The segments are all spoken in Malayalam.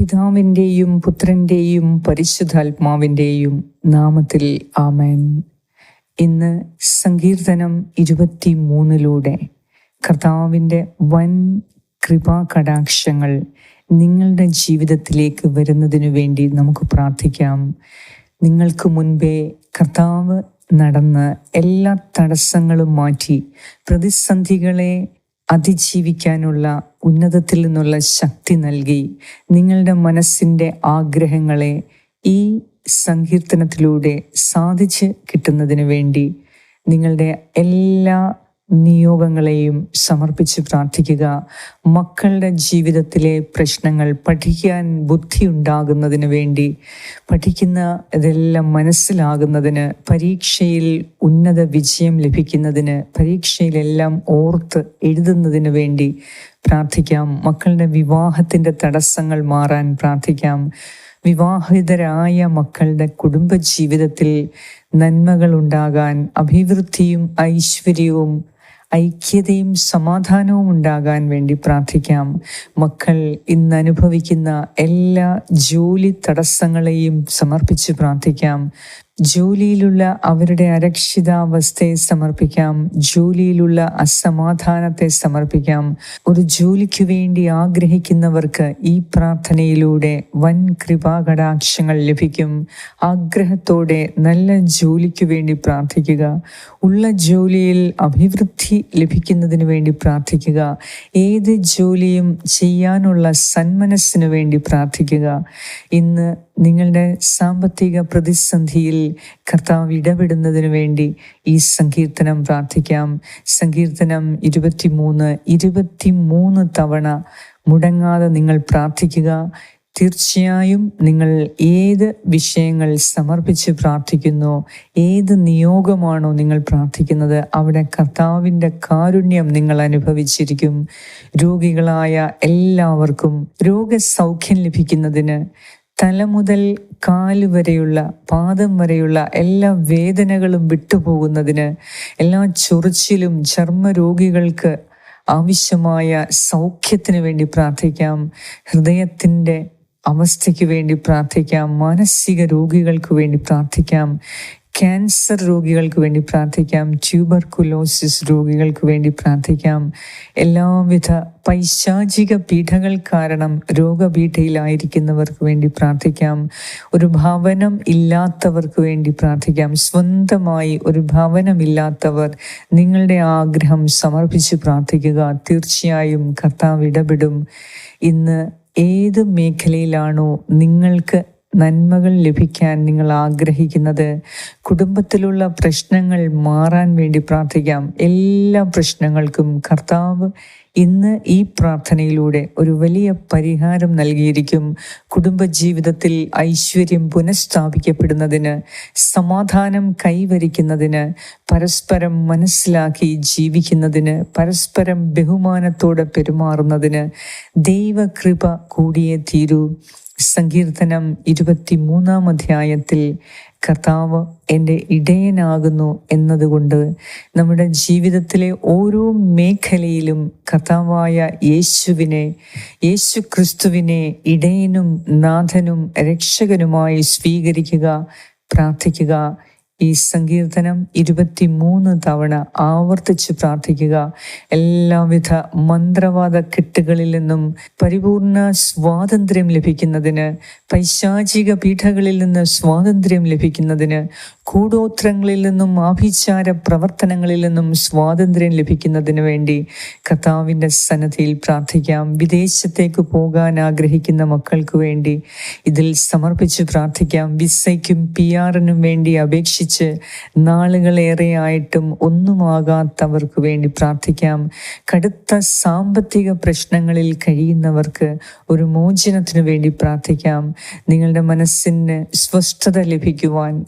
പിതാവിന്റെയും പുത്രന്റെയും പരിശുദ്ധാത്മാവിന്റെയും നാമത്തിൽ ആമേൻ. ഇന്ന് സങ്കീർത്തനം ഇരുപത്തി മൂന്നിലൂടെ കർത്താവിന്റെ വൻ കൃപാ കടാക്ഷങ്ങൾ നിങ്ങളുടെ ജീവിതത്തിലേക്ക് വരുന്നതിനു വേണ്ടി നമുക്ക് പ്രാർത്ഥിക്കാം. നിങ്ങൾക്ക് മുൻപേ കർത്താവ് നടന്ന് എല്ലാ തടസ്സങ്ങളും മാറ്റി പ്രതിസന്ധികളെ അതിജീവിക്കാനുള്ള ഉന്നതത്തിൽ നിന്നുള്ള ശക്തി നൽകി നിങ്ങളുടെ മനസ്സിന്റെ ആഗ്രഹങ്ങളെ ഈ സങ്കീർത്തനത്തിലൂടെ സാധിച്ച് കിട്ടുന്നതിന് വേണ്ടി നിങ്ങളുടെ എല്ലാ നിയോഗങ്ങളെയും സമർപ്പിച്ച് പ്രാർത്ഥിക്കുക. മക്കളുടെ ജീവിതത്തിലെ പ്രശ്നങ്ങൾ പഠിക്കാൻ ബുദ്ധി ഉണ്ടാകുന്നതിന് വേണ്ടി പഠിക്കുന്ന ഇതെല്ലാം മനസ്സിലാകുന്നതിന് പരീക്ഷയിൽ ഉന്നത വിജയം ലഭിക്കുന്നതിന് പരീക്ഷയിലെല്ലാം ഓർത്ത് എഴുതുന്നതിന് വേണ്ടി പ്രാർത്ഥിക്കാം. മക്കളുടെ വിവാഹത്തിന്റെ തടസ്സങ്ങൾ മാറാൻ പ്രാർത്ഥിക്കാം. വിവാഹിതരായ മക്കളുടെ കുടുംബജീവിതത്തിൽ നന്മകൾ ഉണ്ടാകാൻ അഭിവൃദ്ധിയും ഐശ്വര്യവും ഐക്യതയും സമാധാനവും ഉണ്ടാകാൻ വേണ്ടി പ്രാർത്ഥിക്കാം. മക്കൾ ഇന്ന് അനുഭവിക്കുന്ന എല്ലാ ജോലി തടസ്സങ്ങളെയും സമർപ്പിച്ച് പ്രാർത്ഥിക്കാം. ജോലിയിലുള്ള അവരുടെ അരക്ഷിതാവസ്ഥയെ സമർപ്പിക്കാം. ജോലിയിലുള്ള അസമാധാനത്തെ സമർപ്പിക്കാം. ഒരു ജോലിക്ക് വേണ്ടി ആഗ്രഹിക്കുന്നവർക്ക് ഈ പ്രാർത്ഥനയിലൂടെ വൻ കൃപാകടാക്ഷങ്ങൾ ലഭിക്കും. ആഗ്രഹത്തോടെ നല്ല ജോലിക്ക് വേണ്ടി പ്രാർത്ഥിക്കുക. ഉള്ള ജോലിയിൽ അഭിവൃദ്ധി ലഭിക്കുന്നതിന് വേണ്ടി പ്രാർത്ഥിക്കുക. ഏത് ജോലിയും ചെയ്യാനുള്ള സന്മനസ്സിനു വേണ്ടി പ്രാർത്ഥിക്കുക. ഇന്ന് നിങ്ങളുടെ സാമ്പത്തിക പ്രതിസന്ധിയിൽ കർത്താവ് ഇടപെടുന്നതിന് വേണ്ടി ഈ സങ്കീർത്തനം പ്രാർത്ഥിക്കാം. സങ്കീർത്തനം ഇരുപത്തിമൂന്ന് ഇരുപത്തിമൂന്ന് തവണ മുടങ്ങാതെ നിങ്ങൾ പ്രാർത്ഥിക്കുക. തീർച്ചയായും നിങ്ങൾ ഏത് വിഷയങ്ങൾ സമർപ്പിച്ച് പ്രാർത്ഥിക്കുന്നു ഏത് നിയോഗമാണോ നിങ്ങൾ പ്രാർത്ഥിക്കുന്നത് അവിടെ കർത്താവിന്റെ കാരുണ്യം നിങ്ങൾ അനുഭവിച്ചിരിക്കും. രോഗികളായ എല്ലാവർക്കും രോഗസൗഖ്യം ലഭിക്കുന്നതിന് തല മുതൽ കാൽ വരെയുള്ള പാദം വരെയുള്ള എല്ലാ വേദനകളും വിട്ടുപോകുന്നതിന് എല്ലാ ചൊറിച്ചിലും ചർമ്മരോഗികൾക്ക് ആവശ്യമായ സൗഖ്യത്തിന് വേണ്ടി പ്രാർത്ഥിക്കാം. ഹൃദയത്തിന്റെ അവസ്ഥയ്ക്ക് വേണ്ടി പ്രാർത്ഥിക്കാം. മാനസിക രോഗികൾക്ക് വേണ്ടി പ്രാർത്ഥിക്കാം. ക്യാൻസർ രോഗികൾക്ക് വേണ്ടി പ്രാർത്ഥിക്കാം. ട്യൂബർകുലോസിസ് രോഗികൾക്ക് വേണ്ടി പ്രാർത്ഥിക്കാം. എല്ലാവിധ പൈശാചിക പീഠകൾ കാരണം രോഗപീഠയിലായിരിക്കുന്നവർക്ക് വേണ്ടി പ്രാർത്ഥിക്കാം. ഒരു ഭവനം ഇല്ലാത്തവർക്ക് വേണ്ടി പ്രാർത്ഥിക്കാം. സ്വന്തമായി ഒരു ഭവനമില്ലാത്തവർ നിങ്ങളുടെ ആഗ്രഹം സമർപ്പിച്ച് പ്രാർത്ഥിക്കുക. തീർച്ചയായും കർത്താവ് ഇടപെടും. ഇന്ന് ഏത് മേഖലയിലാണോ നിങ്ങൾക്ക് നന്മകൾ ലഭിക്കാൻ നിങ്ങൾ ആഗ്രഹിക്കുന്നത്. കുടുംബത്തിലുള്ള പ്രശ്നങ്ങൾ മാറാൻ വേണ്ടി പ്രാർത്ഥിക്കാം. എല്ലാ പ്രശ്നങ്ങൾക്കും കർത്താവ് ഇന്ന് ഈ പ്രാർത്ഥനയിലൂടെ ഒരു വലിയ പരിഹാരം നൽകിയിരിക്കും. കുടുംബജീവിതത്തിൽ ഐശ്വര്യം പുനഃസ്ഥാപിക്കപ്പെടുന്നതിന് സമാധാനം കൈവരിക്കുന്നതിന് പരസ്പരം മനസ്സിലാക്കി ജീവിക്കുന്നതിന് പരസ്പരം ബഹുമാനത്തോടെ പെരുമാറുന്നതിന് ദൈവകൃപ കൂടിയേ തീരൂ. സങ്കീർത്തനം ഇരുപത്തി മൂന്നാം അധ്യായത്തിൽ കർത്താവ് എന്റെ ഇടയനാകുന്നു എന്നതുകൊണ്ട് നമ്മുടെ ജീവിതത്തിലെ ഓരോ മേഖലയിലും കർത്താവായ യേശുവിനെ യേശു ക്രിസ്തുവിനെ ഇടയനും നാഥനും രക്ഷകനുമായി സ്വീകരിക്കുക പ്രാർത്ഥിക്കുക. ഈ സങ്കീർത്തനം ഇരുപത്തിമൂന്ന് തവണ ആവർത്തിച്ച് പ്രാർത്ഥിക്കുക. എല്ലാവിധ മന്ത്രവാദ കെട്ടുകളിൽ നിന്നും പരിപൂർണ സ്വാതന്ത്ര്യം ലഭിക്കുന്നതിന് പൈശാചിക പീഠകളിൽ നിന്ന് സ്വാതന്ത്ര്യം ലഭിക്കുന്നതിന് കൂടോത്രങ്ങളിൽ നിന്നും ആഭിചാര പ്രവർത്തനങ്ങളിൽ നിന്നും സ്വാതന്ത്ര്യം ലഭിക്കുന്നതിന് വേണ്ടി കർത്താവിന്റെ സന്നദ്ധിയിൽ പ്രാർത്ഥിക്കാം. വിദേശത്തേക്ക് പോകാൻ ആഗ്രഹിക്കുന്ന മക്കൾക്ക് വേണ്ടി ഇതിൽ സമർപ്പിച്ച് പ്രാർത്ഥിക്കാം. വിസയ്ക്കും പി ആറിനും വേണ്ടി അപേക്ഷിച്ച് നാളുകളേറെയായിട്ടും ഒന്നുമാകാത്തവർക്ക് വേണ്ടി പ്രാർത്ഥിക്കാം. കടുത്ത സാമ്പത്തിക പ്രശ്നങ്ങളിൽ കഴിയുന്നവർക്ക് ഒരു മോചനത്തിനു വേണ്ടി പ്രാർത്ഥിക്കാം. നിങ്ങളുടെ മനസ്സിന് സ്വസ്ഥത ലഭിക്കുവാൻ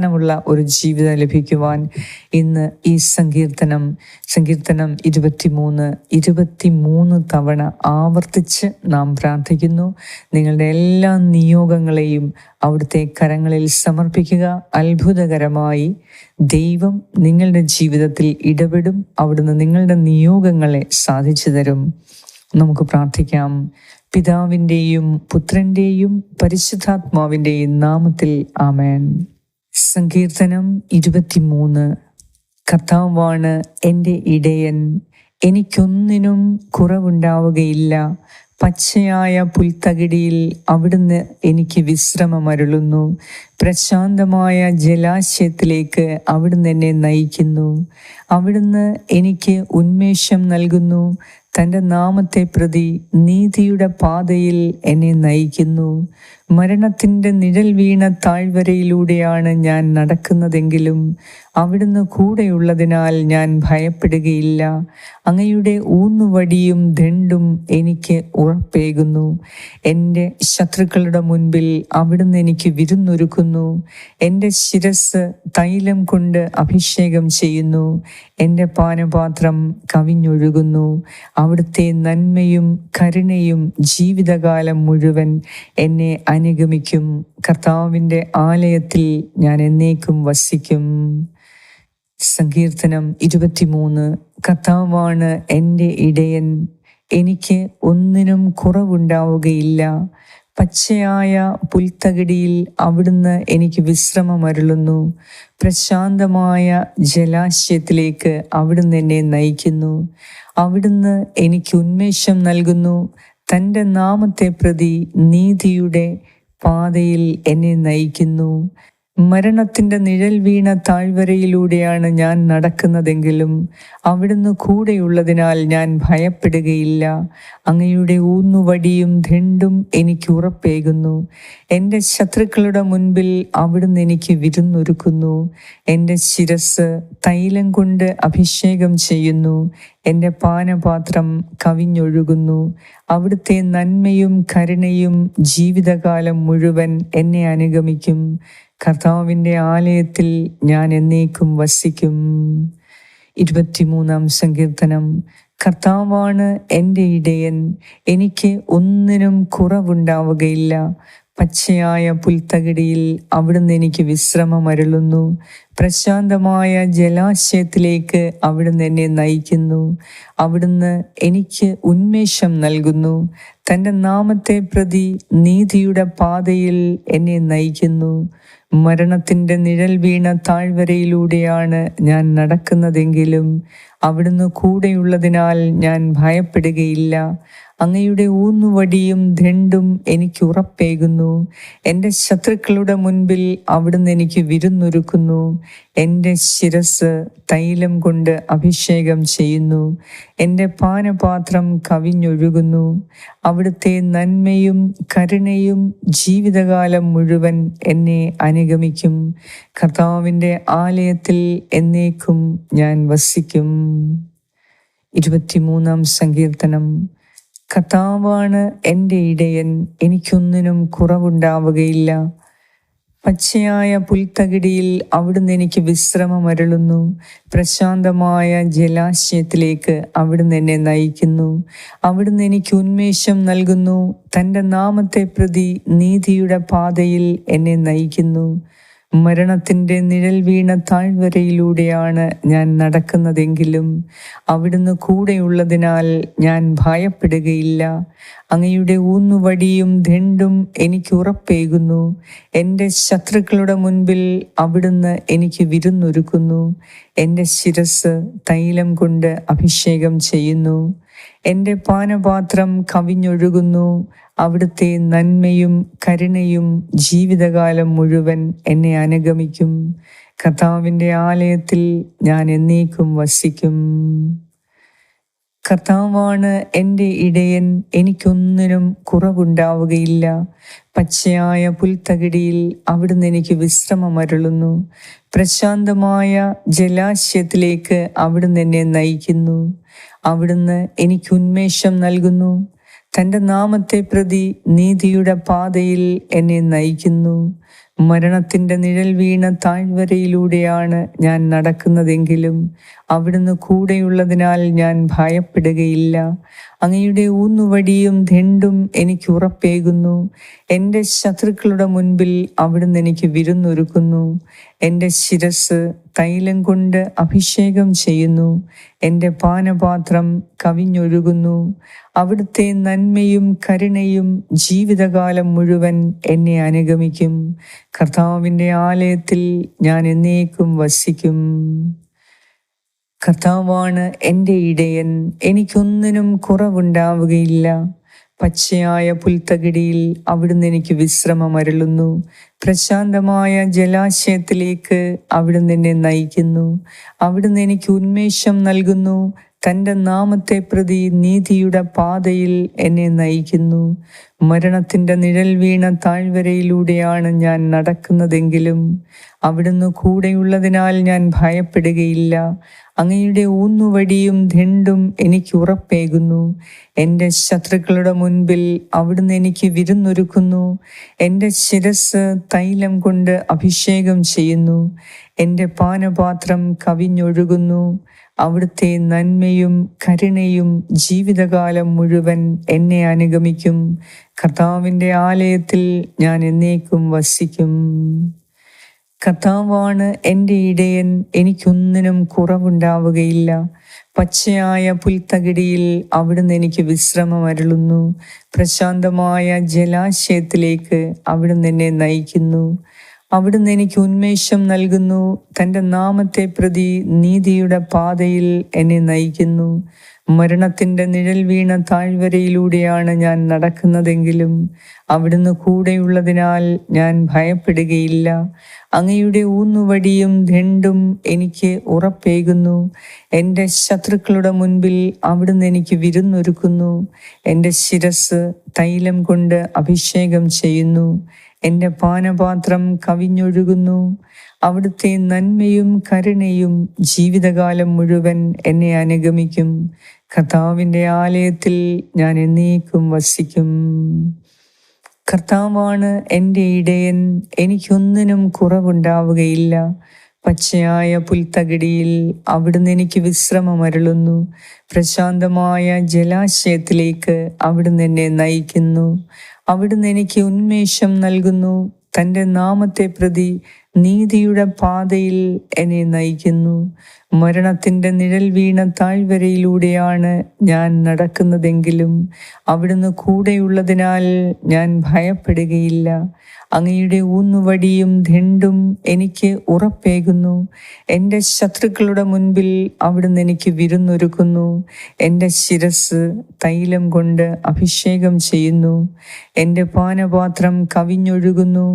സമാധാനമുള്ള ഒരു ജീവിതം ലഭിക്കുവാൻ ഇന്ന് ഈ സങ്കീർത്തനം സങ്കീർത്തനം ഇരുപത്തിമൂന്ന് ഇരുപത്തിമൂന്ന് തവണ ആവർത്തിച്ച് നാം പ്രാർത്ഥിക്കുന്നു. നിങ്ങളുടെ എല്ലാ നിയോഗങ്ങളെയും അവിടുത്തെ കരങ്ങളിൽ സമർപ്പിക്കുക. അത്ഭുതകരമായി ദൈവം നിങ്ങളുടെ ജീവിതത്തിൽ ഇടപെടും. അവിടുന്ന് നിങ്ങളുടെ നിയോഗങ്ങളെ സാധിച്ചു തരും. നമുക്ക് പ്രാർത്ഥിക്കാം. പിതാവിന്റെയും പുത്രന്റെയും പരിശുദ്ധാത്മാവിന്റെയും നാമത്തിൽ ആമേൻ. സങ്കീർത്തനം ഇരുപത്തിമൂന്ന്. കർത്താവാണ് എന്റെ ഇടയൻ. എനിക്കൊന്നിനും കുറവുണ്ടാവുകയില്ല. പച്ചയായ പുൽത്തകിടിയിൽ അവിടുന്ന് എനിക്ക് വിശ്രമമരുളുന്നു പ്രശാന്തമായ ജലാശയത്തിലേക്ക് അവിടുന്ന് എന്നെ നയിക്കുന്നു. അവിടുന്ന് എനിക്ക് ഉന്മേഷം നൽകുന്നു. തന്റെ നാമത്തെ പ്രതി നീതിയുടെ പാതയിൽ എന്നെ നയിക്കുന്നു. മരണത്തിന്റെ നിഴൽ വീണ താഴ്വരയിലൂടെയാണ് ഞാൻ നടക്കുന്നതെങ്കിലും അവിടുന്ന് കൂടെയുള്ളതിനാൽ ഞാൻ ഭയപ്പെടുകയില്ല. അങ്ങയുടെ ഊന്നുവടിയും ദണ്ടും എനിക്ക് ഉറപ്പേകുന്നു. എന്റെ ശത്രുക്കളുടെ മുൻപിൽ അവിടുന്ന് എനിക്ക് വിരുന്നൊരുക്കുന്നു. എന്റെ ശിരസ് തൈലം കൊണ്ട് അഭിഷേകം ചെയ്യുന്നു. എന്റെ പാനപാത്രം കവിഞ്ഞൊഴുകുന്നു. അവിടുത്തെ നന്മയും കരുണയും ജീവിതകാലം മുഴുവൻ എന്നെ അനുഗമിക്കും. കർത്താവിന്റെ ആലയത്തിൽ ഞാൻ എന്നേക്കും വസിക്കും. സങ്കീർത്തനം ഇരുപത്തിമൂന്ന്. കർത്താവാണ് എന്റെ ഇടയൻ. എനിക്ക് ഒന്നിനും കുറവുണ്ടാവുകയില്ല. പച്ചയായ പുൽത്തകിടിയിൽ അവിടുന്ന് എനിക്ക് വിശ്രമമരുളുന്നു പ്രശാന്തമായ ജലാശയത്തിലേക്ക് അവിടുന്ന് എന്നെ നയിക്കുന്നു. അവിടുന്ന് എനിക്ക് ഉന്മേഷം നൽകുന്നു. തന്റെ നാമത്തെ പ്രതി നീതിയുടെ പാതയിൽ എന്നെ നയിക്കുന്നു. മരണത്തിന്റെ നിഴൽ വീണ താഴ്വരയിലൂടെയാണ് ഞാൻ നടക്കുന്നതെങ്കിലും അവിടുന്ന് കൂടെയുള്ളതിനാൽ ഞാൻ ഭയപ്പെടുകയില്ല. അങ്ങയുടെ ഊന്നുവടിയും ധിണ്ടും എനിക്ക് ഉറപ്പേകുന്നു. എന്റെ ശത്രുക്കളുടെ മുൻപിൽ അവിടുന്ന് എനിക്ക് വിരുന്നൊരുക്കുന്നു. എന്റെ ശിരസ് തൈലം കൊണ്ട് അഭിഷേകം ചെയ്യുന്നു. എന്റെ പാനപാത്രം കവിഞ്ഞൊഴുകുന്നു. അവിടുത്തെ നന്മയും കരുണയും ജീവിതകാലം മുഴുവൻ എന്നെ അനുഗമിക്കും. കർത്താവിന്റെ ആലയത്തിൽ ഞാൻ എന്നേക്കും വസിക്കും. ഇരുപത്തിമൂന്നാം സങ്കീർത്തനം. കർത്താവാണ് എന്റെ ഇടയൻ. എനിക്ക് ഒന്നിനും കുറവുണ്ടാവുകയില്ല. പച്ചയായ പുൽത്തകിടിയിൽ അവിടുന്ന് എനിക്ക് വിശ്രമം അരുളുന്നു. പ്രശാന്തമായ ജലാശയത്തിലേക്ക് അവിടുന്ന് എന്നെ നയിക്കുന്നു. അവിടുന്ന് എനിക്ക് ഉന്മേഷം നൽകുന്നു. തന്റെ നാമത്തെ പ്രതി നീതിയുടെ പാതയിൽ എന്നെ നയിക്കുന്നു. മരണത്തിന്റെ നിഴൽ വീണ താഴ്വരയിലൂടെയാണ് ഞാൻ നടക്കുന്നതെങ്കിലും അവിടുന്ന് കൂടെയുള്ളതിനാൽ ഞാൻ ഭയപ്പെടുകയില്ല. അങ്ങയുടെ ഊന്നുവടിയും ദണ്ടും എനിക്ക് ഉറപ്പേകുന്നു. എന്റെ ശത്രുക്കളുടെ മുൻപിൽ അവിടുന്ന് എനിക്ക് വിരുന്നൊരുക്കുന്നു. എന്റെ ശിരസ് തൈലം കൊണ്ട് അഭിഷേകം ചെയ്യുന്നു. എന്റെ പാനപാത്രം കവിഞ്ഞൊഴുകുന്നു. അവിടുത്തെ നന്മയും കരുണയും ജീവിതകാലം മുഴുവൻ എന്നെ അനുഗമിക്കും. കർത്താവിന്റെ ആലയത്തിൽ എന്നേക്കും ഞാൻ വസിക്കും. ഇരുപത്തിമൂന്നാം സങ്കീർത്തനം. കഥാവാണ് എന്റെ ഇടയൻ. എനിക്കൊന്നിനും കുറവുണ്ടാവുകയില്ല. പച്ചയായ പുൽത്തകിടിയിൽ അവിടുന്ന് എനിക്ക് വിശ്രമം അരളുന്നു. പ്രശാന്തമായ ജലാശയത്തിലേക്ക് അവിടുന്ന് എന്നെ നയിക്കുന്നു. അവിടുന്ന് എനിക്ക് ഉന്മേഷം നൽകുന്നു. തന്റെ നാമത്തെ പ്രതി നീതിയുടെ പാതയിൽ എന്നെ നയിക്കുന്നു. മരണത്തിന്റെ നിഴൽ വീണ താഴ്വരയിലൂടെയാണ് ഞാൻ നടക്കുന്നതെങ്കിലും അവിടുന്ന് കൂടെയുള്ളതിനാൽ ഞാൻ ഭയപ്പെടുകയില്ല. അങ്ങയുടെ ഊന്നുവടിയും ദണ്ടും എനിക്ക് ഉറപ്പേകുന്നു. എന്റെ ശത്രുക്കളുടെ മുൻപിൽ അവിടുന്ന് എനിക്ക് വിരുന്നൊരുക്കുന്നു. എന്റെ ശിരസ് തൈലം കൊണ്ട് അഭിഷേകം ചെയ്യുന്നു. എന്റെ പാനപാത്രം കവിഞ്ഞൊഴുകുന്നു. അവിടുത്തെ നന്മയും കരുണയും ജീവിതകാലം മുഴുവൻ എന്നെ അനുഗമിക്കും. കർത്താവിന്റെ ആലയത്തിൽ ഞാൻ എന്നേക്കും വസിക്കും. കർത്താവാണ് എന്റെ ഇടയൻ എനിക്കൊന്നിനും കുറവുണ്ടാവുകയില്ല. പച്ചയായ പുൽത്തകിടിയിൽ അവിടുന്ന് എനിക്ക് വിശ്രമമരുളുന്നു പ്രശാന്തമായ ജലാശയത്തിലേക്ക് അവിടുന്ന് എന്നെ നയിക്കുന്നു. അവിടുന്ന് എനിക്ക് ഉന്മേഷം നൽകുന്നു. തന്റെ നാമത്തെ പ്രതി നീതിയുടെ പാതയിൽ എന്നെ നയിക്കുന്നു. മരണത്തിന്റെ നിഴൽ വീണ താഴ്വരയിലൂടെയാണ് ഞാൻ നടക്കുന്നതെങ്കിലും അവിടുന്ന് കൂടെയുള്ളതിനാൽ ഞാൻ ഭയപ്പെടുകയില്ല. അങ്ങയുടെ ഊന്നുവടിയും ധെണ്ടും എനിക്ക് ഉറപ്പേകുന്നു. എന്റെ ശത്രുക്കളുടെ മുൻപിൽ അവിടുന്ന് എനിക്ക് വിരുന്നൊരുക്കുന്നു. എന്റെ ശിരസ് തൈലം കൊണ്ട് അഭിഷേകം ചെയ്യുന്നു. എന്റെ പാനപാത്രം കവിഞ്ഞൊഴുകുന്നു. അവിടുത്തെ നന്മയും കരുണയും ജീവിതകാലം മുഴുവൻ എന്നെ അനുഗമിക്കും. കർത്താവിന്റെ ആലയത്തിൽ ഞാൻ എന്നേക്കും വസിക്കും. കർത്താവാണ് എന്റെ ഇടയൻ. എനിക്കൊന്നിനും കുറവുണ്ടാവുകയില്ല. പച്ചയായ പുൽത്തകിടിയിൽ അവിടുന്ന് എനിക്ക് വിശ്രമം അരുളുന്നു. പ്രശാന്തമായ ജലാശയത്തിലേക്ക് അവിടുന്ന് എന്നെ നയിക്കുന്നു. അവിടുന്ന് എനിക്ക് ഉന്മേഷം നൽകുന്നു. തന്റെ നാമത്തെ പ്രതി നീതിയുടെ പാതയിൽ എന്നെ നയിക്കുന്നു. മരണത്തിന്റെ നിഴൽ വീണ താഴ്വരയിലൂടെയാണ് ഞാൻ നടക്കുന്നതെങ്കിലും അവിടുന്ന് കൂടെയുള്ളതിനാൽ ഞാൻ ഭയപ്പെടുകയില്ല. അങ്ങയുടെ ഊന്നുവടിയും ദണ്ടും എനിക്ക് ഉറപ്പേകുന്നു. എന്റെ ശത്രുക്കളുടെ മുൻപിൽ അവിടുന്ന് എനിക്ക് വിരുന്നൊരുക്കുന്നു. എന്റെ ശിരസ് തൈലം കൊണ്ട് അഭിഷേകം ചെയ്യുന്നു. എന്റെ പാനപാത്രം കവിഞ്ഞൊഴുകുന്നു. അവിടുത്തെ നന്മയും കരുണയും ജീവിതകാലം മുഴുവൻ എന്നെ അനുഗമിക്കും. കർത്താവിന്റെ ആലയത്തിൽ ഞാൻ എന്നേക്കും വസിക്കും. കർത്താവാണ് എന്റെ ഇടയൻ എനിക്കൊന്നിനും കുറവുണ്ടാവുകയില്ല. പച്ചയായ പുൽത്തകിടിയിൽ അവിടുന്ന് എനിക്ക് വിശ്രമം അരുളുന്നു. പ്രശാന്തമായ ജലാശയത്തിലേക്ക് അവിടുന്ന് എന്നെ നയിക്കുന്നു. അവിടുന്ന് എനിക്ക് ഉന്മേഷം നൽകുന്നു. തന്റെ നാമത്തെ പ്രതി നീതിയുടെ പാതയിൽ എന്നെ നയിക്കുന്നു. മരണത്തിന്റെ നിഴൽ വീണ താഴ്വരയിലൂടെയാണ് ഞാൻ നടക്കുന്നതെങ്കിലും അവിടുന്ന് കൂടെയുള്ളതിനാൽ ഞാൻ ഭയപ്പെടുകയില്ല. അങ്ങയുടെ ഊന്നുവടിയും ദണ്ടും എനിക്ക് ഉറപ്പേകുന്നു. എന്റെ ശത്രുക്കളുടെ മുൻപിൽ അവിടുന്ന് എനിക്ക് വിരുന്നൊരുക്കുന്നു. എന്റെ ശിരസ് തൈലം കൊണ്ട് അഭിഷേകം ചെയ്യുന്നു. എന്റെ പാനപാത്രം കവിഞ്ഞൊഴുകുന്നു. അവിടുത്തെ നന്മയും കരുണയും ജീവിതകാലം മുഴുവൻ എന്നെ അനുഗമിക്കും. കർത്താവിന്റെ ആലയത്തിൽ ഞാൻ എന്നേക്കും വസിക്കും. കർത്താവാണ് എന്റെ ഇടയൻ എനിക്കൊന്നിനും കുറവുണ്ടാവുകയില്ല. പച്ചയായ പുൽത്തകിടിയിൽ അവിടുന്ന് എനിക്ക് വിശ്രമം അരുളുന്നു പ്രശാന്തമായ ജലാശയത്തിലേക്ക് അവിടുന്ന് എന്നെ നയിക്കുന്നു. അവിടുന്ന് എനിക്ക് ഉന്മേഷം നൽകുന്നു. തന്റെ നാമത്തെ പ്രതി നീതിയുടെ പാതയിൽ എന്നെ നയിക്കുന്നു. മരണത്തിന്റെ നിഴൽ വീണ താഴ്വരയിലൂടെയാണ് ഞാൻ നടക്കുന്നതെങ്കിലും അവിടുന്ന് കൂടെയുള്ളതിനാൽ ഞാൻ ഭയപ്പെടുകയില്ല. അങ്ങയുടെ ഊന്നുവടിയും ധിണ്ടും എനിക്ക് ഉറപ്പേകുന്നു. എന്റെ ശത്രുക്കളുടെ മുൻപിൽ അവിടുന്ന് എനിക്ക് വിരുന്നൊരുക്കുന്നു. എന്റെ ശിരസ് തൈലം കൊണ്ട് അഭിഷേകം ചെയ്യുന്നു. എന്റെ പാനപാത്രം കവിഞ്ഞൊഴുകുന്നു.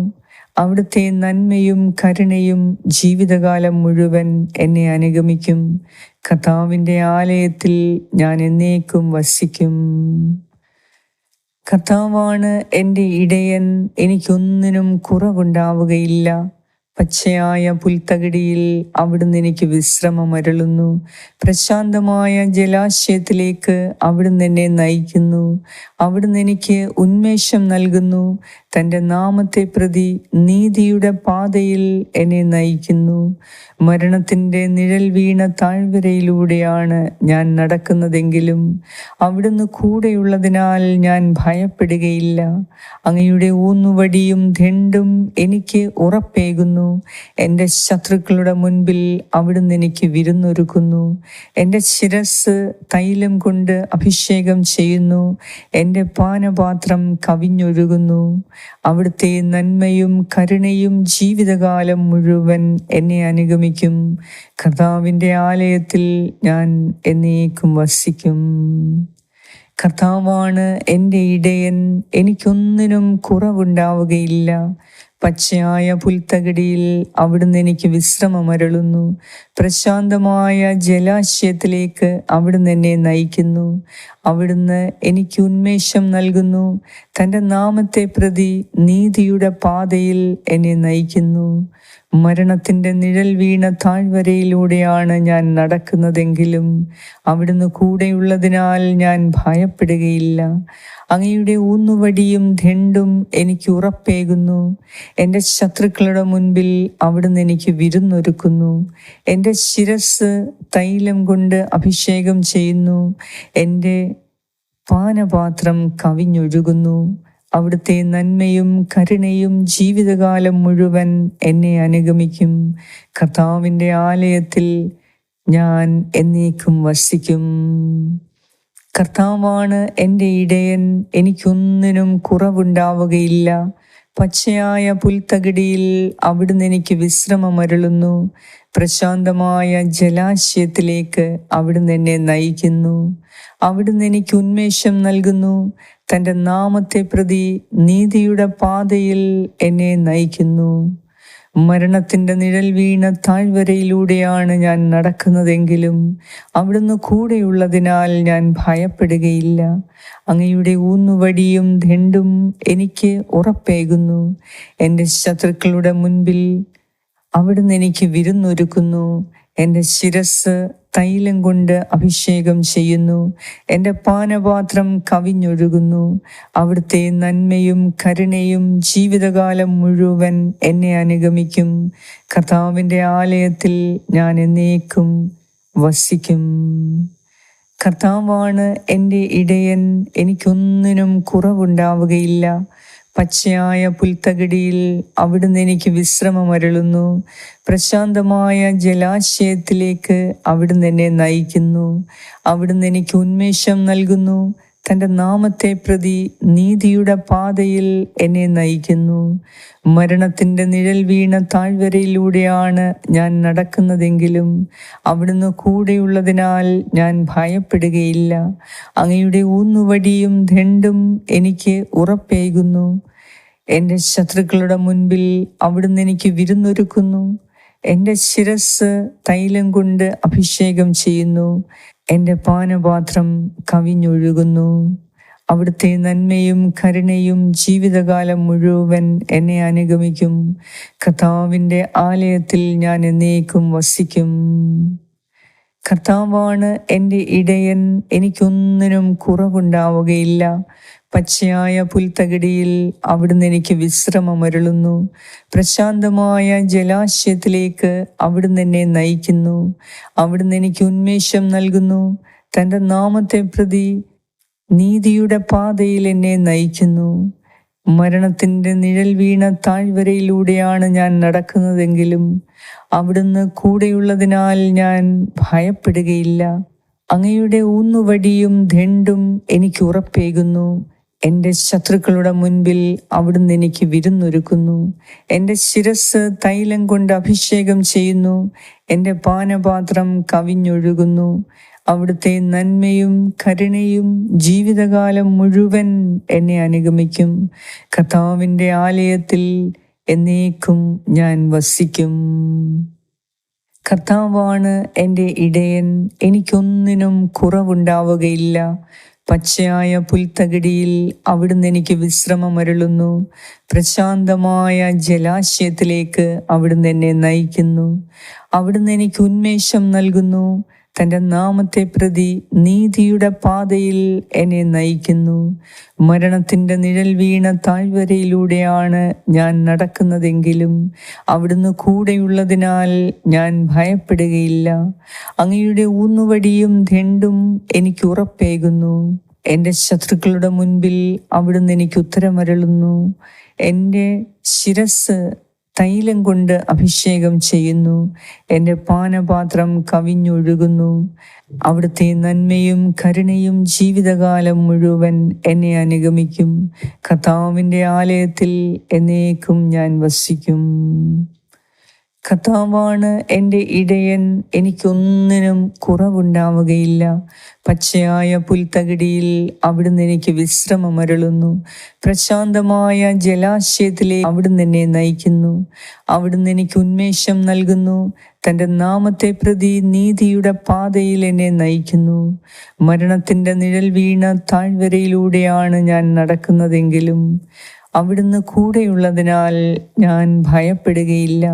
അവിടുത്തെ നന്മയും കരുണയും ജീവിതകാലം മുഴുവൻ എന്നെ അനുഗമിക്കും. കർത്താവിന്റെ ആലയത്തിൽ ഞാൻ എന്നേക്കും വസിക്കും. കർത്താവാണ് എന്റെ ഇടയൻ എനിക്കൊന്നിനും കുറവുണ്ടാവുകയില്ല. പച്ചയായ പുൽത്തകിടിയിൽ അവിടുന്ന് എനിക്ക് വിശ്രമം അരുളുന്നു. പ്രശാന്തമായ ജലാശയത്തിലേക്ക് അവിടുന്ന് എന്നെ നയിക്കുന്നു. അവിടുന്ന് എനിക്ക് ഉന്മേഷം നൽകുന്നു. തന്റെ നാമത്തെ പ്രതി നീതിയുടെ പാതയിൽ എന്നെ നയിക്കുന്നു. മരണത്തിന്റെ നിഴൽ വീണ താഴ്വരയിലൂടെയാണ് ഞാൻ നടക്കുന്നതെങ്കിലും അവിടുന്ന് കൂടെയുള്ളതിനാൽ ഞാൻ ഭയപ്പെടുകയില്ല. അങ്ങയുടെ ഊന്നുവടിയും ധെണ്ടും എനിക്ക് ഉറപ്പേകുന്നു. എന്റെ ശത്രുക്കളുടെ മുൻപിൽ അവിടുന്ന് എനിക്ക് വിരുന്നൊരുക്കുന്നു. എന്റെ ശിരസ് തൈലം കൊണ്ട് അഭിഷേകം ചെയ്യുന്നു. എന്റെ പാനപാത്രം കവിഞ്ഞൊഴുകുന്നു. അവിടുത്തെ നന്മയും കരുണയും ജീവിതകാലം മുഴുവൻ എന്നെ അനുഗമിക്കും. കർത്താവിന്റെ ആലയത്തിൽ ഞാൻ എന്നേക്കും വസിക്കും. കർത്താവാണ് എന്റെ ഇടയൻ. എനിക്കൊന്നിനും കുറവുണ്ടാവുകയില്ല. പച്ചയായ പുൽത്തകിടിയിൽ അവിടുന്ന് എനിക്ക് വിശ്രമമരളുന്നു പ്രശാന്തമായ ജലാശയത്തിലേക്ക് അവിടുന്ന് എന്നെ നയിക്കുന്നു. അവിടുന്ന് എനിക്ക് ഉന്മേഷം നൽകുന്നു. തന്റെ നാമത്തെ പ്രതി നീതിയുടെ പാതയിൽ എന്നെ നയിക്കുന്നു. മരണത്തിന്റെ നിഴൽ വീണ താഴ്വരയിലൂടെയാണ് ഞാൻ നടക്കുന്നതെങ്കിലും അവിടുന്ന് കൂടെയുള്ളതിനാൽ ഞാൻ ഭയപ്പെടുകയില്ല. അങ്ങയുടെ ഊന്നുവടിയും ധെണ്ടും എനിക്ക് ഉറപ്പേകുന്നു. എന്റെ ശത്രുക്കളുടെ മുൻപിൽ അവിടുന്ന് എനിക്ക് വിരുന്നൊരുക്കുന്നു. എന്റെ ശിരസ് തൈലം കൊണ്ട് അഭിഷേകം ചെയ്യുന്നു. എന്റെ പാനപാത്രം കവിഞ്ഞൊഴുകുന്നു. അവിടുത്തെ നന്മയും കരുണയും ജീവിതകാലം മുഴുവൻ എന്നെ അനുഗമിക്കും. കർത്താവിന്റെ ആലയത്തിൽ ഞാൻ എന്നേക്കും വസിക്കും. കർത്താവാണ് എന്റെ ഇടയൻ എനിക്കൊന്നിനും കുറവുണ്ടാവുകയില്ല. പച്ചയായ പുൽത്തകിടിയിൽ അവിടുന്ന് എനിക്ക് വിശ്രമമരുളുന്നു. പ്രശാന്തമായ ജലാശയത്തിലേക്ക് അവിടുന്ന് എന്നെ നയിക്കുന്നു. അവിടുന്ന് എനിക്ക് ഉന്മേഷം നൽകുന്നു. തന്റെ നാമത്തെ പ്രതി നീതിയുടെ പാതയിൽ എന്നെ നയിക്കുന്നു. മരണത്തിന്റെ നിഴൽ വീണ താഴ്വരയിലൂടെയാണ് ഞാൻ നടക്കുന്നതെങ്കിലും അവിടുന്ന് കൂടെയുള്ളതിനാൽ ഞാൻ ഭയപ്പെടുകയില്ല. അങ്ങയുടെ ഊന്നുവടിയും ധെണ്ടും എനിക്ക് ഉറപ്പേകുന്നു. എന്റെ ശത്രുക്കളുടെ മുൻപിൽ അവിടുന്ന് എനിക്ക് വിരുന്നൊരുക്കുന്നു. എന്റെ ശിരസ് തൈലം കൊണ്ട് അഭിഷേകം ചെയ്യുന്നു. എന്റെ പാനപാത്രം കവിഞ്ഞൊഴുകുന്നു. അവിടുത്തെ നന്മയും കരുണയും ജീവിതകാലം മുഴുവൻ എന്നെ അനുഗമിക്കും. കർത്താവിന്റെ ആലയത്തിൽ ഞാൻ എന്നേക്കും വസിക്കും. കർത്താവാണ് എന്റെ ഇടയൻ. എനിക്കൊന്നിനും കുറവുണ്ടാവുകയില്ല. പച്ചയായ പുൽത്തകിടിയിൽ അവിടുന്ന് എനിക്ക് വിശ്രമമരുളുന്നു പ്രശാന്തമായ ജലാശയത്തിലേക്ക് അവിടുന്ന് എന്നെ നയിക്കുന്നു. അവിടുന്ന് എനിക്ക് ഉന്മേഷം നൽകുന്നു. തന്റെ നാമത്തെ പ്രതി നീതിയുടെ പാതയിൽ എന്നെ നയിക്കുന്നു. മരണത്തിന്റെ നിഴൽ വീണ താഴ്വരയിലൂടെയാണ് ഞാൻ നടക്കുന്നതെങ്കിലും അവിടുന്ന് കൂടെയുള്ളതിനാൽ ഞാൻ ഭയപ്പെടുകയില്ല. അങ്ങയുടെ ഊന്നുവടിയും ധണ്ടും എനിക്ക് ഉറപ്പേകുന്നു. എന്റെ ശത്രുക്കളുടെ മുൻപിൽ അവിടുന്ന് എനിക്ക് വിരുന്നൊരുക്കുന്നു. എന്റെ ശിരസ് തൈലം കൊണ്ട് അഭിഷേകം ചെയ്യുന്നു. എന്റെ പാനപാത്രം കവിഞ്ഞൊഴുകുന്നു. അവിടുത്തെ നന്മയും കരുണയും ജീവിതകാലം മുഴുവൻ എന്നെ അനുഗമിക്കും. കർത്താവിന്റെ ആലയത്തിൽ ഞാൻ എന്നേക്കും വസിക്കും. കർത്താവാണ് എന്റെ ഇടയൻ. എനിക്കൊന്നിനും കുറവുണ്ടാവുകയില്ല. പച്ചയായ പുൽത്തകിടിയിൽ അവിടുന്ന് എനിക്ക് വിശ്രമമരുളുന്നു പ്രശാന്തമായ ജലാശയത്തിലേക്ക് അവിടുന്ന് എന്നെ നയിക്കുന്നു. അവിടുന്ന് എനിക്ക് ഉന്മേഷം നൽകുന്നു. തന്റെ നാമത്തെ പ്രതി നീതിയുടെ പാതയിൽ എന്നെ നയിക്കുന്നു. മരണത്തിന്റെ നിഴൽ വീണ താഴ്വരയിലൂടെയാണ് ഞാൻ നടക്കുന്നതെങ്കിലും അവിടുന്ന് കൂടെയുള്ളതിനാൽ ഞാൻ ഭയപ്പെടുകയില്ല. അങ്ങയുടെ ഊന്നുവടിയും ധെണ്ടും എനിക്ക് ഉറപ്പേകുന്നു. എന്റെ ശത്രുക്കളുടെ മുൻപിൽ അവിടുന്ന് എനിക്ക് വിരുന്നൊരുക്കുന്നു. എന്റെ ശിരസ് തൈലം കൊണ്ട് അഭിഷേകം ചെയ്യുന്നു. എന്റെ പാനപാത്രം കവിഞ്ഞൊഴുകുന്നു. അവിടുത്തെ നന്മയും കരുണയും ജീവിതകാലം മുഴുവൻ എന്നെ അനുഗമിക്കും. കഥാവിന്റെ ആലയത്തിൽ എന്നേക്കും ഞാൻ വസിക്കും. കർത്താവാണ് എന്റെ ഇടയൻ. എനിക്കൊന്നിനും കുറവുണ്ടാവുകയില്ല. പച്ചയായ പുൽത്തകിടിയിൽ അവിടുന്ന് എനിക്ക് വിശ്രമമരുളുന്നു പ്രശാന്തമായ ജലാശയത്തിലേക്ക് അവിടുന്ന് എന്നെ നയിക്കുന്നു. അവിടുന്ന് എനിക്ക് ഉന്മേഷം നൽകുന്നു. തന്റെ നാമത്തെ പ്രതി നീതിയുടെ പാതയിൽ എന്നെ നയിക്കുന്നു. മരണത്തിന്റെ നിഴൽ വീണ താഴ്വരയിലൂടെയാണ് ഞാൻ നടക്കുന്നതെങ്കിലും അവിടുന്ന് കൂടെയുള്ളതിനാൽ ഞാൻ ഭയപ്പെടുകയില്ല. അങ്ങയുടെ ഊന്നുവടിയും ധണ്ടും എനിക്ക് ഉറപ്പേകുന്നു. എന്റെ ശത്രുക്കളുടെ മുൻപിൽ അവിടുന്ന് എനിക്ക് ഉത്തരമരളുന്നു. എന്റെ ശിരസ് തൈലം കൊണ്ട് അഭിഷേകം ചെയ്യുന്നു. എന്റെ പാനപാത്രം കവിഞ്ഞൊഴുകുന്നു. അവിടുത്തെ നന്മയും കരുണയും ജീവിതകാലം മുഴുവൻ എന്നെ അനുഗമിക്കും. കഥാവിന്റെ ആലയത്തിൽ എന്നേക്കും ഞാൻ വസിക്കും. കഥാവാണ് എന്റെ ഇടയൻ. എനിക്കൊന്നിനും കുറവുണ്ടാവുകയില്ല. പച്ചയായ പുൽത്തകിടിയിൽ അവിടുന്ന് എനിക്ക് വിശ്രമമരുളുന്നു പ്രശാന്തമായ ജലാശയത്തിലെ അവിടുന്ന് എന്നെ നയിക്കുന്നു. അവിടുന്ന് എനിക്ക് ഉന്മേഷം നൽകുന്നു. തന്റെ നാമത്തെ പ്രതി നീതിയുടെ പാതയിൽ എന്നെ നയിക്കുന്നു. മരണത്തിന്റെ നിഴൽ വീണ താഴ്വരയിലൂടെയാണ് ഞാൻ നടക്കുന്നതെങ്കിലും അവിടുന്ന് കൂടെയുള്ളതിനാൽ ഞാൻ ഭയപ്പെടുകയില്ല.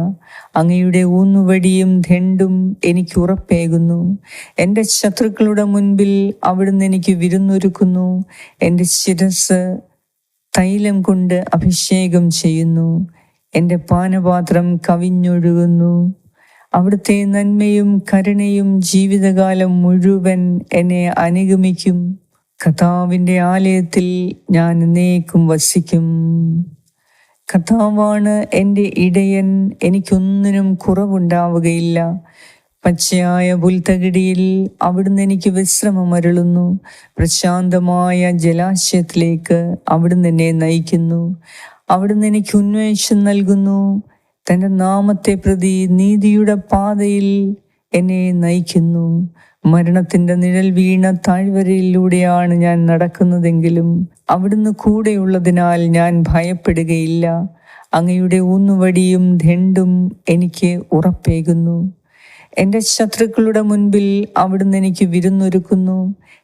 അങ്ങയുടെ ഊന്നുവടിയും ധെണ്ടും എനിക്ക് ഉറപ്പേകുന്നു. എന്റെ ശത്രുക്കളുടെ മുൻപിൽ അവിടുന്ന് എനിക്ക് വിരുന്നൊരുക്കുന്നു. എന്റെ ശിരസ് തൈലം കൊണ്ട് അഭിഷേകം ചെയ്യുന്നു. എന്റെ പാനപാത്രം കവിഞ്ഞൊഴുകുന്നു. അവിടുത്തെ നന്മയും കരുണയും ജീവിതകാലം മുഴുവൻ എന്നെ അനുഗമിക്കും. കഥാവിന്റെ ആലയത്തിൽ ഞാൻ എന്നേക്കും വസിക്കും. കഥാവാണ് എന്റെ ഇടയൻ എനിക്കൊന്നിനും കുറവുണ്ടാവുകയില്ല. പച്ചയായ പുൽത്തകിടിയിൽ അവിടുന്ന് എനിക്ക് വിശ്രമം അരുളുന്നു. പ്രശാന്തമായ ജലാശയത്തിലേക്ക് അവിടുന്ന് എന്നെ നയിക്കുന്നു. അവിടുന്ന് എനിക്ക് ഉന്മേഷം നൽകുന്നു. തന്റെ നാമത്തെ പ്രതി നീതിയുടെ പാതയിൽ എന്നെ നയിക്കുന്നു. മരണത്തിന്റെ നിഴൽ വീണ താഴ്വരയിലൂടെയാണ് ഞാൻ നടക്കുന്നതെങ്കിലും അവിടുന്ന് കൂടെയുള്ളതിനാൽ ഞാൻ ഭയപ്പെടുകയില്ല. അങ്ങയുടെ ഊന്നുവടിയും ധെണ്ടും എനിക്ക് ഉറപ്പേകുന്നു. എന്റെ ശത്രുക്കളുടെ മുൻപിൽ അവിടുന്ന് എനിക്ക് വിരുന്നൊരുക്കുന്നു.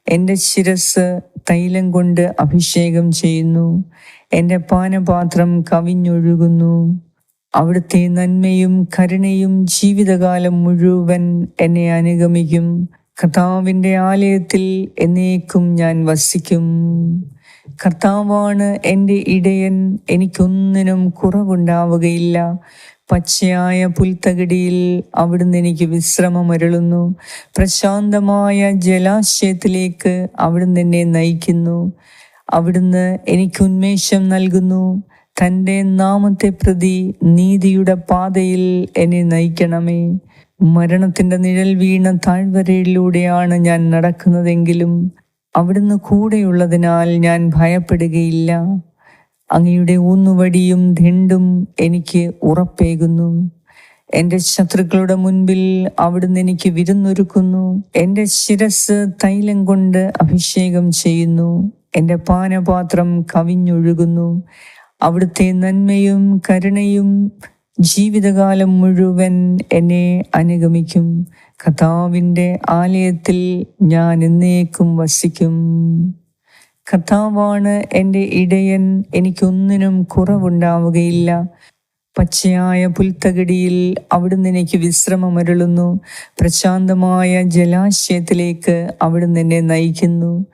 എന്റെ ശിരസ് തൈലം കൊണ്ട് അഭിഷേകം ചെയ്യുന്നു. എന്റെ പാനപാത്രം കവിഞ്ഞൊഴുകുന്നു. അവിടുത്തെ നന്മയും കരുണയും ജീവിതകാലം മുഴുവൻ എന്നെ അനുഗമിക്കും. കർത്താവിന്റെ ആലയത്തിൽ എന്നേക്കും ഞാൻ വസിക്കും. കർത്താവാണ് എന്റെ ഇടയൻ എനിക്കൊന്നിനും കുറവുണ്ടാവുകയില്ല. പച്ചയായ പുൽത്തകിടിയിൽ അവിടുന്ന് എനിക്ക് വിശ്രമം അരുളുന്നു പ്രശാന്തമായ ജലാശയത്തിലേക്ക് അവിടുന്ന് എന്നെ നയിക്കുന്നു. അവിടുന്ന് എനിക്ക് ഉന്മേഷം നൽകുന്നു. തന്റെ നാമത്തെ പ്രതി നീതിയുടെ പാതയിൽ എന്നെ നയിക്കണമേ. മരണത്തിന്റെ നിഴൽ വീണ താഴ്വരയിലൂടെയാണ് ഞാൻ നടക്കുന്നതെങ്കിലും അവിടുന്ന് കൂടെയുള്ളതിനാൽ ഞാൻ ഭയപ്പെടുകയില്ല. അങ്ങയുടെ ഊന്നുവടിയും ധിണ്ടും എനിക്ക് ഉറപ്പേകുന്നു. എന്റെ ശത്രുക്കളുടെ മുൻപിൽ അവിടുന്ന് എനിക്ക് വിരുന്നൊരുക്കുന്നു. എന്റെ ശിരസ് തൈലം കൊണ്ട് അഭിഷേകം ചെയ്യുന്നു. എന്റെ പാനപാത്രം കവിഞ്ഞൊഴുകുന്നു. അവിടുത്തെ നന്മയും കരുണയും ജീവിതകാലം മുഴുവൻ എന്നെ അനുഗമിക്കും. കഥാവിന്റെ ആലയത്തിൽ ഞാൻ എന്നേക്കും വസിക്കും. കഥാവാണ് എന്റെ ഇടയൻ. എനിക്കൊന്നിനും കുറവുണ്ടാവുകയില്ല. പച്ചയായ പുൽത്തകിടിയിൽ അവിടുന്ന് എനിക്ക് വിശ്രമമരുളുന്നു പ്രശാന്തമായ ജലാശയത്തിലേക്ക് അവിടുന്ന് എന്നെ നയിക്കുന്നു.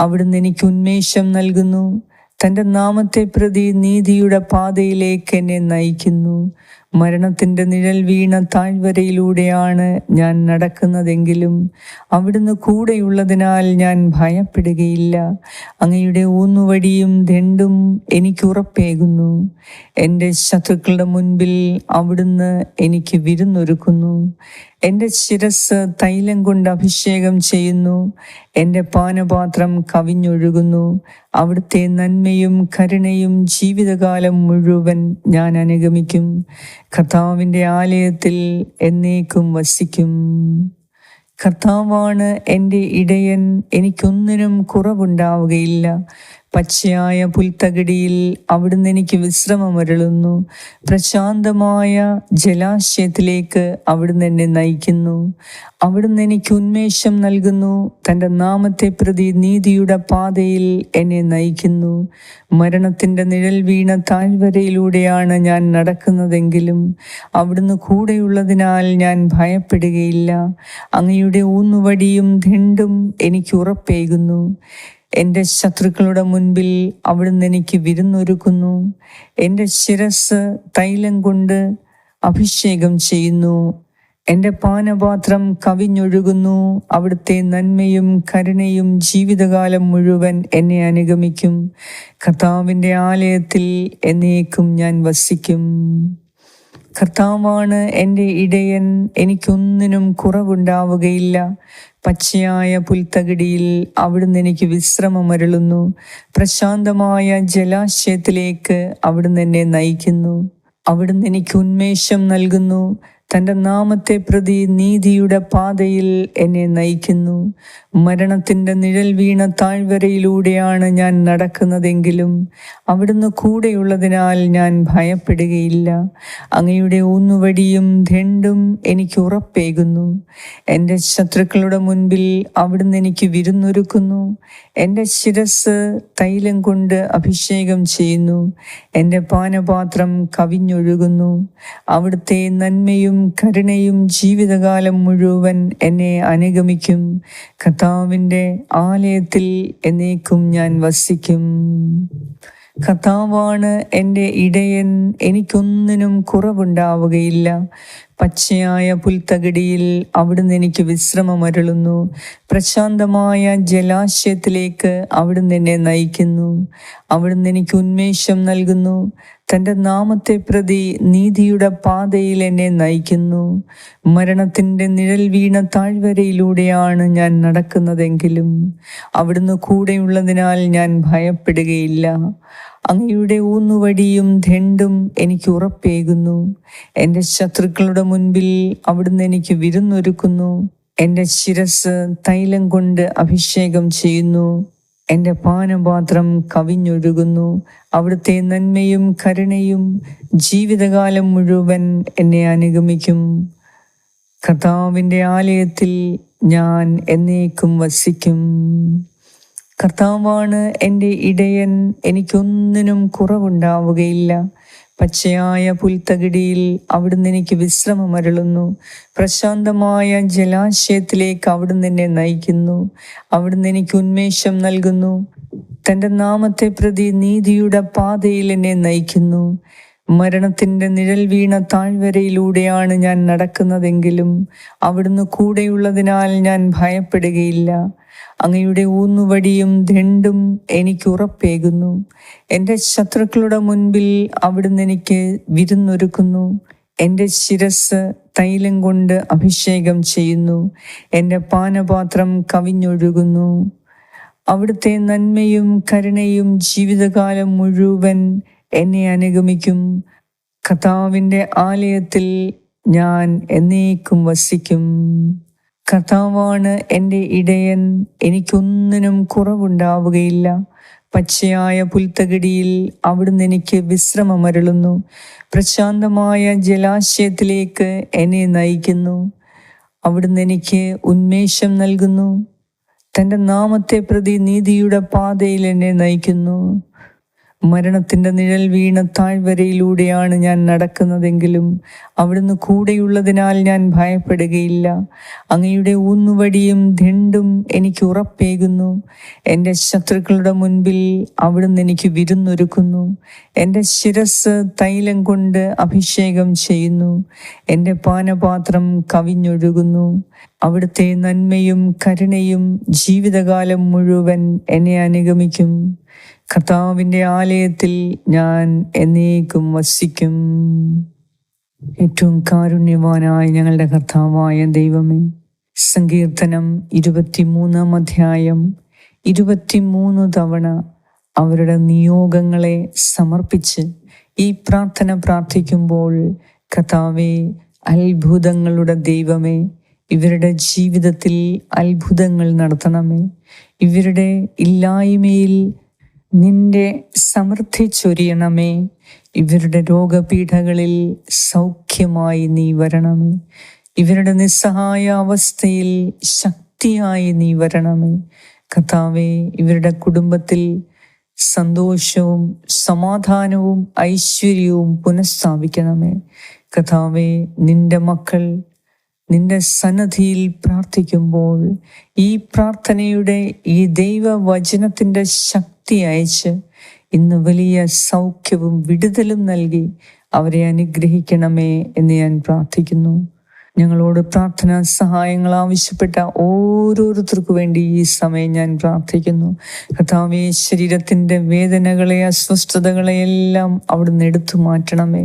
അവിടുന്ന് എനിക്ക് ഉന്മേഷം നൽകുന്നു. തന്റെ നാമത്തെ പ്രതി നീതിയുടെ പാതയിലേക്ക് എന്നെ നയിക്കുന്നു. മരണത്തിന്റെ നിഴൽ വീണ താഴ്വരയിലൂടെയാണ് ഞാൻ നടക്കുന്നതെങ്കിലും അവിടുന്ന് കൂടെയുള്ളതിനാൽ ഞാൻ ഭയപ്പെടുകയില്ല. അങ്ങയുടെ ഊന്നുവടിയും ദണ്ടും എനിക്ക് ഉറപ്പേകുന്നു. എന്റെ ശത്രുക്കളുടെ മുൻപിൽ അവിടുന്ന് എനിക്ക് വിരുന്നൊരുക്കുന്നു. എന്റെ ശിരസ് തൈലം കൊണ്ട് അഭിഷേകം ചെയ്യുന്നു. എന്റെ പാനപാത്രം കവിഞ്ഞൊഴുകുന്നു. അവിടുത്തെ നന്മയും കരുണയും ജീവിതകാലം മുഴുവൻ ഞാൻ അനുഗമിക്കും. കർത്താവിന്റെ ആലയത്തിൽ എന്നേക്കും വസിക്കും. കർത്താവാണ് എന്റെ ഇടയൻ. എനിക്കൊന്നിനും കുറവുണ്ടാവുകയില്ല. പച്ചയായ പുൽത്തകിടിയിൽ അവിടുന്ന് എനിക്ക് വിശ്രമമരുളുന്നു പ്രശാന്തമായ ജലാശയത്തിലേക്ക് അവിടുന്ന് എന്നെ നയിക്കുന്നു. അവിടുന്ന് എനിക്ക് ഉന്മേഷം നൽകുന്നു. തന്റെ നാമത്തെ പ്രതി നീതിയുടെ പാതയിൽ എന്നെ നയിക്കുന്നു. മരണത്തിന്റെ നിഴൽ വീണ താഴ്വരയിലൂടെയാണ് ഞാൻ നടക്കുന്നതെങ്കിലും അവിടുന്ന് കൂടെയുള്ളതിനാൽ ഞാൻ ഭയപ്പെടുകയില്ല. അങ്ങയുടെ ഊന്നുവടിയും ധിണ്ടും എനിക്ക് ഉറപ്പേകുന്നു. എന്റെ ശത്രുക്കളുടെ മുൻപിൽ അവിടുന്ന് എനിക്ക് വിരുന്നൊരുക്കുന്നു. എന്റെ ശിരസ് തൈലം കൊണ്ട് അഭിഷേകം ചെയ്യുന്നു. എന്റെ പാനപാത്രം കവിഞ്ഞൊഴുകുന്നു. അവിടുത്തെ നന്മയും കരുണയും ജീവിതകാലം മുഴുവൻ എന്നെ അനുഗമിക്കും. കർത്താവിന്റെ ആലയത്തിൽ എന്നേക്കും ഞാൻ വസിക്കും. കർത്താവാണ് എന്റെ ഇടയൻ എനിക്കൊന്നിനും കുറവുണ്ടാവുകയില്ല. പച്ചയായ പുൽത്തകിടിയിൽ അവിടുന്ന് എനിക്ക് വിശ്രമമരുളുന്നു പ്രശാന്തമായ ജലാശയത്തിലേക്ക് അവിടുന്ന് എന്നെ നയിക്കുന്നു. അവിടുന്ന് എനിക്ക് ഉന്മേഷം നൽകുന്നു. തന്റെ നാമത്തെ പ്രതി നീതിയുടെ പാതയിൽ എന്നെ നയിക്കുന്നു. മരണത്തിന്റെ നിഴൽ വീണ താഴ്വരയിലൂടെയാണ് ഞാൻ നടക്കുന്നതെങ്കിലും അവിടുന്ന് കൂടെയുള്ളതിനാൽ ഞാൻ ഭയപ്പെടുകയില്ല. അങ്ങയുടെ ഊന്നുവടിയും ദണ്ടും എനിക്ക് ഉറപ്പേകുന്നു. എന്റെ ശത്രുക്കളുടെ മുൻപിൽ അവിടുന്ന് എനിക്ക് വിരുന്നൊരുക്കുന്നു. എന്റെ ശിരസ് തൈലം കൊണ്ട് അഭിഷേകം ചെയ്യുന്നു. എന്റെ പാനപാത്രം കവിഞ്ഞൊഴുകുന്നു. അവിടുത്തെ നന്മയും കരുണയും ജീവിതകാലം മുഴുവൻ എന്നെ അനുഗമിക്കും. കർത്താവിന്റെ ആലയത്തിൽ എന്നേക്കും ഞാൻ വസിക്കും. കഥാവാണ് എന്റെ ഇടയൻ എനിക്കൊന്നിനും കുറവുണ്ടാവുകയില്ല. പച്ചയായ പുൽത്തകിടിയിൽ അവിടുന്ന് എനിക്ക് വിശ്രമമരുളുന്നു. പ്രശാന്തമായ ജലാശയത്തിലേക്ക് അവിടുന്ന് എന്നെ നയിക്കുന്നു. അവിടുന്ന് എനിക്ക് ഉന്മേഷം നൽകുന്നു. തന്റെ നാമത്തെ പ്രതി നീതിയുടെ പാതയിൽ എന്നെ നയിക്കുന്നു. മരണത്തിന്റെ നിഴൽ വീണ താഴ്വരയിലൂടെയാണ് ഞാൻ നടക്കുന്നതെങ്കിലും അവിടുന്ന് കൂടെയുള്ളതിനാൽ ഞാൻ ഭയപ്പെടുകയില്ല. അങ്ങയുടെ ഊന്നുവടിയും ധണ്ടും എനിക്ക് ഉറപ്പേകുന്നു. എന്റെ ശത്രുക്കളുടെ മുൻപിൽ അവിടുന്ന് എനിക്ക് വിരുന്നൊരുക്കുന്നു. എന്റെ ശിരസ് തൈലം കൊണ്ട് അഭിഷേകം ചെയ്യുന്നു. എന്റെ പാനപാത്രം കവിഞ്ഞൊഴുകുന്നു. അവിടുത്തെ നന്മയും കരുണയും ജീവിതകാലം മുഴുവൻ എന്നെ അനുഗമിക്കും. കർത്താവിന്റെ ആലയത്തിൽ ഞാൻ എന്നേക്കും വസിക്കും. കർത്താവാണ് എന്റെ ഇടയൻ. എനിക്കൊന്നിനും കുറവുണ്ടാവുകയില്ല. പച്ചയായ പുൽത്തകിടിയിൽ അവിടുന്ന് എനിക്ക് വിശ്രമമരുളുന്നു പ്രശാന്തമായ ജലാശയത്തിലേക്ക് അവിടുന്ന് എന്നെ നയിക്കുന്നു. അവിടുന്ന് എനിക്ക് ഉന്മേഷം നൽകുന്നു. തന്റെ നാമത്തെ പ്രതി നീതിയുടെ പാതയിൽ എന്നെ നയിക്കുന്നു. മരണത്തിന്റെ നിഴൽ വീണ താഴ്വരയിലൂടെയാണ് ഞാൻ നടക്കുന്നതെങ്കിലും അവിടുന്ന് കൂടെയുള്ളതിനാൽ ഞാൻ ഭയപ്പെടുകയില്ല. അങ്ങയുടെ ഊന്നുവടിയും ദണ്ടും എനിക്ക് ഉറപ്പേകുന്നു എന്റെ ശത്രുക്കളുടെ മുൻപിൽ അവിടുന്ന് എനിക്ക് വിരുന്നൊരുക്കുന്നു. എന്റെ ശിരസ് തൈലം കൊണ്ട് അഭിഷേകം ചെയ്യുന്നു. എന്റെ പാനപാത്രം കവിഞ്ഞൊഴുകുന്നു. അവിടുത്തെ നന്മയും കരുണയും ജീവിതകാലം മുഴുവൻ എന്നെ അനുഗമിക്കും. കഥാവിന്റെ ആലയത്തിൽ ഞാൻ എന്നേക്കും വസിക്കും. കർത്താവാണ് എന്റെ ഇടയൻ. എനിക്കൊന്നിനും കുറവുണ്ടാവുകയില്ല. പച്ചയായ പുൽത്തകിടിയിൽ അവിടുന്ന് എനിക്ക് വിശ്രമമരുളുന്നു പ്രശാന്തമായ ജലാശയത്തിലേക്ക് എന്നെ നയിക്കുന്നു. അവിടുന്ന് എനിക്ക് ഉന്മേഷം നൽകുന്നു. തന്റെ നാമത്തെ പ്രതി നീതിയുടെ പാതയിൽ എന്നെ നയിക്കുന്നു. മരണത്തിന്റെ നിഴൽ വീണ താഴ്വരയിലൂടെയാണ് ഞാൻ നടക്കുന്നതെങ്കിലും അവിടുന്ന് കൂടെയുള്ളതിനാൽ ഞാൻ ഭയപ്പെടുകയില്ല. അങ്ങയുടെ ഊന്നുവടിയും ധിണ്ടും എനിക്ക് ഉറപ്പേകുന്നു. എന്റെ ശത്രുക്കളുടെ മുൻപിൽ അവിടുന്ന് എനിക്ക് വിരുന്നൊരുക്കുന്നു. എന്റെ ശിരസ് തൈലം കൊണ്ട് അഭിഷേകം ചെയ്യുന്നു. എന്റെ പാനപാത്രം കവിഞ്ഞൊഴുകുന്നു. അവിടുത്തെ നന്മയും കരുണയും ജീവിതകാലം മുഴുവൻ എന്നെ അനുഗമിക്കും. കർത്താവിന്റെ ആലയത്തിൽ ഞാൻ എന്നേക്കും വസിക്കും. ഏറ്റവും കാരുണ്യവാനായ ഞങ്ങളുടെ കർത്താവായ ദൈവമേ സങ്കീർത്തനം ഇരുപത്തിമൂന്നാം അധ്യായം ഇരുപത്തിമൂന്ന് തവണ അവരുടെ നിയോഗങ്ങളെ സമർപ്പിച്ച് ഈ പ്രാർത്ഥന പ്രാർത്ഥിക്കുമ്പോൾ കർത്താവെ അത്ഭുതങ്ങളുടെ ദൈവമേ ഇവരുടെ ജീവിതത്തിൽ അത്ഭുതങ്ങൾ നടത്തണമേ. ഇവരുടെ ഇല്ലായ്മയിൽ നിന്റെ സമൃദ്ധി ചൊരിയണമേ. ഇവരുടെ രോഗപീഠകളിൽ സൗഖ്യമായി നീ വരണമേ. ഇവരുടെ നിസ്സഹായ അവസ്ഥയിൽ ശക്തിയായി നീ വരണമേ. കഥാവേ ഇവരുടെ കുടുംബത്തിൽ സന്തോഷവും സമാധാനവും ഐശ്വര്യവും പുനഃസ്ഥാപിക്കണമേ. കഥാവേ നിന്റെ മക്കൾ നിന്റെ സന്നദ്ധിയിൽ പ്രാർത്ഥിക്കുമ്പോൾ ഈ പ്രാർത്ഥനയുടെ ഈ ദൈവവചനത്തിന്റെ ശക്തി അയച്ച് ഇന്ന് വലിയ സൗഖ്യവും വിടുതലും നൽകി അവരെ അനുഗ്രഹിക്കണമേ എന്ന് ഞാൻ പ്രാർത്ഥിക്കുന്നു. ഞങ്ങളോട് പ്രാർത്ഥന സഹായങ്ങൾ ആവശ്യപ്പെട്ട ഓരോരുത്തർക്കു വേണ്ടി ഈ സമയം ഞാൻ പ്രാർത്ഥിക്കുന്നു. കഥാവേ ശരീരത്തിന്റെ വേദനകളെ അസ്വസ്ഥതകളെ എല്ലാം അവിടുന്ന് എടുത്തു മാറ്റണമേ.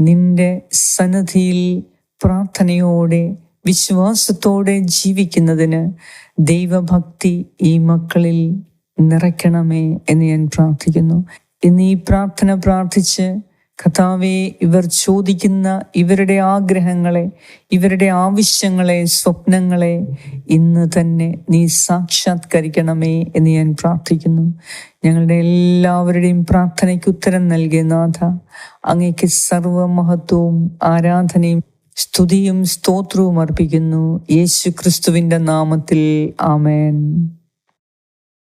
നിന്റെ സന്നദ്ധിയിൽ പ്രാർത്ഥനയോടെ വിശ്വാസത്തോടെ ജീവിക്കുന്നതിന് ദൈവഭക്തി ഈ മക്കളിൽ നിറയ്ക്കണമേ എന്ന് ഞാൻ പ്രാർത്ഥിക്കുന്നു. ഇന്ന് ഈ പ്രാർത്ഥന പ്രാർത്ഥിച്ച് കഥാവെ ഇവർ ചോദിക്കുന്ന ഇവരുടെ ആഗ്രഹങ്ങളെ ഇവരുടെ ആവശ്യങ്ങളെ സ്വപ്നങ്ങളെ ഇന്ന് തന്നെ നീ സാക്ഷാത്കരിക്കണമേ എന്ന് ഞാൻ പ്രാർത്ഥിക്കുന്നു. ഞങ്ങളുടെ എല്ലാവരുടെയും പ്രാർത്ഥനയ്ക്ക് ഉത്തരം നൽകിയ നാഥ. അങ്ങേക്ക് സർവമഹത്വവും ആരാധനയും സ്തുതിയും സ്തോത്രവും അർപ്പിക്കുന്നു. യേശു ക്രിസ്തുവിന്റെ നാമത്തിൽ ആമേൻ.